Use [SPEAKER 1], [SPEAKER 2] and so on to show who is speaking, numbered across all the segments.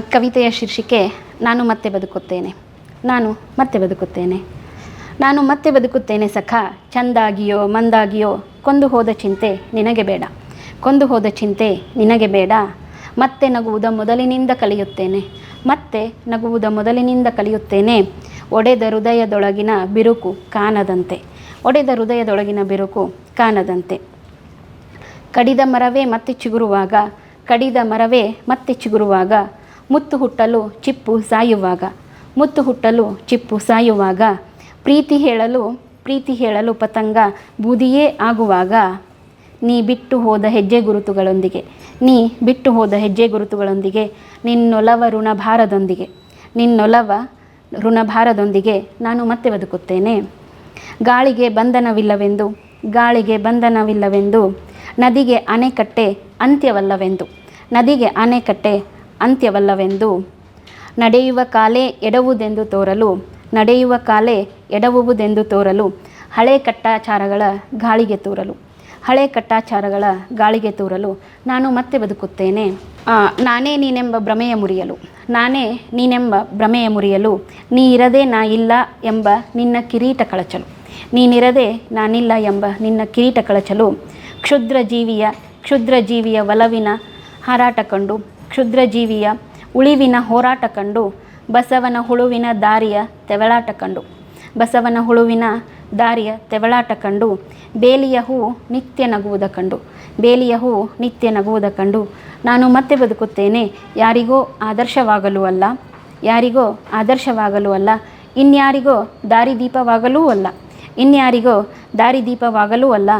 [SPEAKER 1] ಕವಿತೆಯ ಶೀರ್ಷಿಕೆ, ನಾನು ಮತ್ತೆ ಬದುಕುತ್ತೇನೆ. ನಾನು ಮತ್ತೆ ಬದುಕುತ್ತೇನೆ. ನಾನು ಮತ್ತೆ ಬದುಕುತ್ತೇನೆ ಸಖ. ಚಂದಾಗಿಯೋ, ಮಂದಾಗಿಯೋ, ಕೊಂದು ಹೋದ ಚಿಂತೆ ನಿನಗೆ ಬೇಡ. ಕೊಂದು ಹೋದ ಚಿಂತೆ ನಿನಗೆ ಬೇಡ. ಮತ್ತೆ ನಗುವುದ ಮೊದಲಿನಿಂದ ಕಲಿಯುತ್ತೇನೆ. ಮತ್ತೆ ನಗುವುದ ಮೊದಲಿನಿಂದ ಕಲಿಯುತ್ತೇನೆ. ಒಡೆದ ಹೃದಯದೊಳಗಿನ ಬಿರುಕು ಕಾಣದಂತೆ. ಒಡೆದ ಹೃದಯದೊಳಗಿನ ಬಿರುಕು ಕಾಣದಂತೆ. ಕಡಿದ ಮರವೇ ಮತ್ತೆ ಚಿಗುರುವಾಗ, ಕಡಿದ ಮರವೇ ಮತ್ತೆ ಚಿಗುರುವಾಗ ಮುತ್ತು ಹುಟ್ಟಲು ಚಿಪ್ಪು ಸಾಯುವಾಗ, ಮುತ್ತು ಹುಟ್ಟಲು ಚಿಪ್ಪು ಸಾಯುವಾಗ, ಪ್ರೀತಿ ಹೇಳಲು ಪ್ರೀತಿ ಹೇಳಲು ಪತಂಗ ಬೂದಿಯೇ ಆಗುವಾಗ, ನೀ ಬಿಟ್ಟು ಹೋದ ಹೆಜ್ಜೆ ಗುರುತುಗಳೊಂದಿಗೆ, ನೀ ಬಿಟ್ಟು ಹೋದ ಹೆಜ್ಜೆ ಗುರುತುಗಳೊಂದಿಗೆ, ನಿನ್ನೊಲವ ಋಣಭಾರದೊಂದಿಗೆ ನಿನ್ನೊಲವ ಋಣಭಾರದೊಂದಿಗೆ ನಾನು ಮತ್ತೆ ಬದುಕುತ್ತೇನೆ. ಗಾಳಿಗೆ ಬಂಧನವಿಲ್ಲವೆಂದು ಗಾಳಿಗೆ ಬಂಧನವಿಲ್ಲವೆಂದು, ನದಿಗೆ ಅಣೆಕಟ್ಟೆ ಅಂತ್ಯವಲ್ಲವೆಂದು, ನದಿಗೆ ಅಣೆಕಟ್ಟೆ ಅಂತ್ಯವಲ್ಲವೆಂದು. ನಡೆಯುವ ಕಾಲೇ ಎಡವುದೆಂದು ತೋರಲು, ನಡೆಯುವ ಕಾಲೇ ಎಡವುವುದೆಂದು ತೋರಲು, ಹಳೆ ಕಟ್ಟಾಚಾರಗಳ ಗಾಳಿಗೆ ತೋರಲು, ಹಳೆ ಕಟ್ಟಾಚಾರಗಳ ಗಾಳಿಗೆ ತೋರಲು ನಾನು ಮತ್ತೆ ಬದುಕುತ್ತೇನೆ. ನಾನೇ ನೀನೆಂಬ ಭ್ರಮೆಯ ಮುರಿಯಲು, ನಾನೇ ನೀನೆಂಬ ಭ್ರಮೆಯ ಮುರಿಯಲು ನೀ ಇರದೆ ನಾ ಇಲ್ಲ ಎಂಬ ನಿನ್ನ ಕಿರೀಟ ಕಳಚಲು, ನೀನಿರದೆ ನಾನಿಲ್ಲ ಎಂಬ ನಿನ್ನ ಕಿರೀಟ ಕಳಚಲು ಕ್ಷುದ್ರ ಜೀವಿಯ ಕ್ಷುದ್ರ ಜೀವಿಯ ಒಲವಿನ ಹಾರಾಟ ಕಂಡು ಕ್ಷುದ್ರಜೀವಿಯ ಉಳಿವಿನ ಹೋರಾಟ ಕಂಡು, ಬಸವನ ಹುಳುವಿನ ದಾರಿಯ ತೆವಳಾಟ ಕಂಡು. ಬಸವನ ಹುಳುವಿನ ದಾರಿಯ ತೆವಳಾಟ ಕಂಡು, ಬೇಲಿಯ ಹೂ ನಿತ್ಯ ನಗುವುದ ಕಂಡು. ಬೇಲಿಯ ಹೂ ನಿತ್ಯ ನಗುವುದ ಕಂಡು. ನಾನು ಮತ್ತೆ ಬದುಕುತ್ತೇನೆ, ಯಾರಿಗೋ ಆದರ್ಶವಾಗಲು ಅಲ್ಲ, ಯಾರಿಗೋ ಆದರ್ಶವಾಗಲು ಅಲ್ಲ, ಇನ್ಯಾರಿಗೋ ದಾರಿದೀಪವಾಗಲೂ ಅಲ್ಲ, ಇನ್ಯಾರಿಗೋ ದಾರಿದೀಪವಾಗಲೂ ಅಲ್ಲ,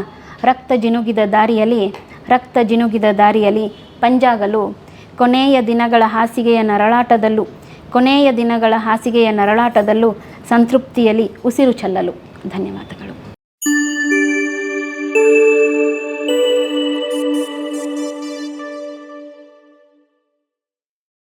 [SPEAKER 1] ರಕ್ತ ಜಿನುಗಿದ ದಾರಿಯಲ್ಲಿ ರಕ್ತ ಜಿನುಗಿದ ದಾರಿಯಲ್ಲಿ ಪಂಜಾಗಲು, ಕೊನೆಯ ದಿನಗಳ ಹಾಸಿಗೆಯ ನರಳಾಟದಲ್ಲೂ, ಕೊನೆಯ ದಿನಗಳ ಹಾಸಿಗೆಯ ನರಳಾಟದಲ್ಲೂ ಸಂತೃಪ್ತಿಯಲ್ಲಿ ಉಸಿರು ಚೆಲ್ಲಲು. ಧನ್ಯವಾದಗಳು.